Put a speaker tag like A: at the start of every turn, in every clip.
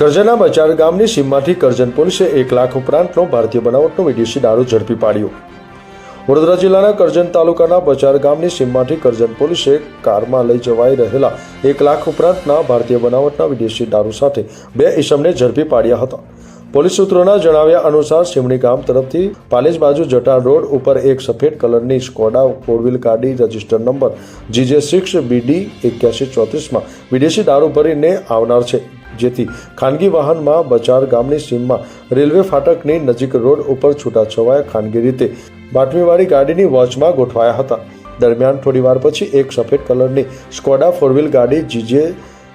A: કરજણના બચાર ગામની સીમમાંથી કરજણ પોલીસે એક લાખ ઉપરાંતનો ભારતીય બનાવટનો વિદેશી દારૂ ઝડપી પાડ્યો. વડોદરા જિલ્લાના કરજણ તાલુકાના બચાર ગામની સીમમાંથી કરજણ પોલીસે કારમાં લઈ જવાઈ રહેલા એક લાખ ઉપરાંતના ભારતીય બનાવટના વિદેશી દારૂ સાથે બે ઈસમને ઝડપી પાડ્યા હતા. પોલીસ સૂત્રોના જણાવ્યા અનુસાર સિમણી ગામ તરફથી પાલેજ બાજુ જટા રોડ ઉપર એક સફેદ કલરની સ્કોડા ફોર વ્હીલ ગાડી register number GJ six BD એક્યાસી ચોત્રીસમાં વિદેશી દારૂ ભરીને આવનાર છે. જેથી ખાનગી વાહનમાં બજાર ગામની સીમમાં રેલવે ફાટકની નજીક રોડ ઉપર છૂટાછવાયા ખાનગી રીતે બાટમીવાળી ગાડીની વોચમાં ગોઠવાયા હતા. દરમિયાન થોડીવાર પછી એક સફેદ કલરની સ્કોડા ફોર વ્હીલ ગાડી જીજે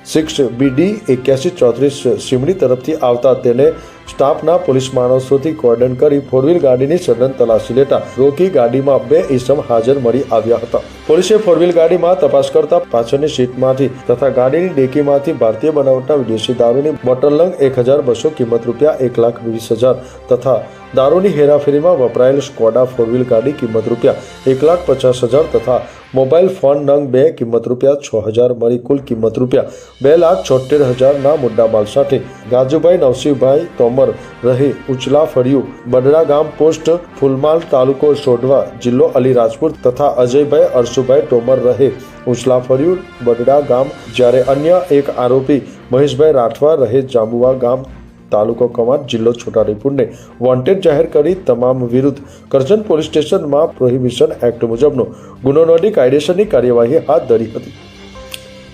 A: સિક્સ બીડી એક્યાસી ચોત્રીસ સીમડી તરફથી આવતા તેને સ્ટાફના પોલીસ માણસોથી કોર્ડન કરી ફોર ગાડીની સઘન તલાશી લેતા રોકી ગાડીમાં બે ઈસમ હાજર મળી આવ્યા હતા. પોલીસે ફોર વ્હીલ ગાડીમાં તપાસ કરતા પાછળની સીટમાંથી તથા ગાડીની ડેકીમાંથી ભારતીય બનાવટના વિદેશી દારૂની બોટલ લંગ એક હજાર બસો કિંમત રૂપિયા એક લાખ વીસ હજાર તથા દારૂની હેરાફેરીમાં વપરાયેલ સ્કોડા ફોર વ્હીલ ગાડી કિંમત રૂપિયા એક લાખ પચાસ હજાર તથા મોબાઈલ ફોન નંગ બે કિંમત રૂપિયા છ હજાર મળી કુલ કિંમત રૂપિયા બે લાખ છોતેર હજારના મુદ્દામાલ સાથે ગાજુભાઈ નવસીભાઈ તોમર રહે ઉચલા ફળિયું. બડડા ગામ પોસ્ટ ફૂલમાલ તાલુકો સોઢવા જિલ્લો અલીરાજપુર તથા અજયભાઈ અરસુભાઈ તોમર રહે ઉચલા ફળિયું. બડડા ગામ જ્યારે અન્ય એક આરોપી મહેશભાઈ રાઠવા રહે જાંબુવા ગામ તાલુકો કમાન્ડ જિલ્લો છોટાઉદેપુરને વોન્ટેડ જાહેર કરી તમામ વિરુદ્ધ કરજણ પોલીસ સ્ટેશનમાં પ્રોહિબિશન એક્ટ મુજબનો ગુનો નોંધી કાયદેસરની કાર્યવાહી હાથ ધરી હતી.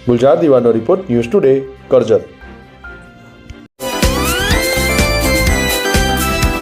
A: ગુલજાર દીવાનો રિપોર્ટ ન્યૂઝ ટુડે કરજણ.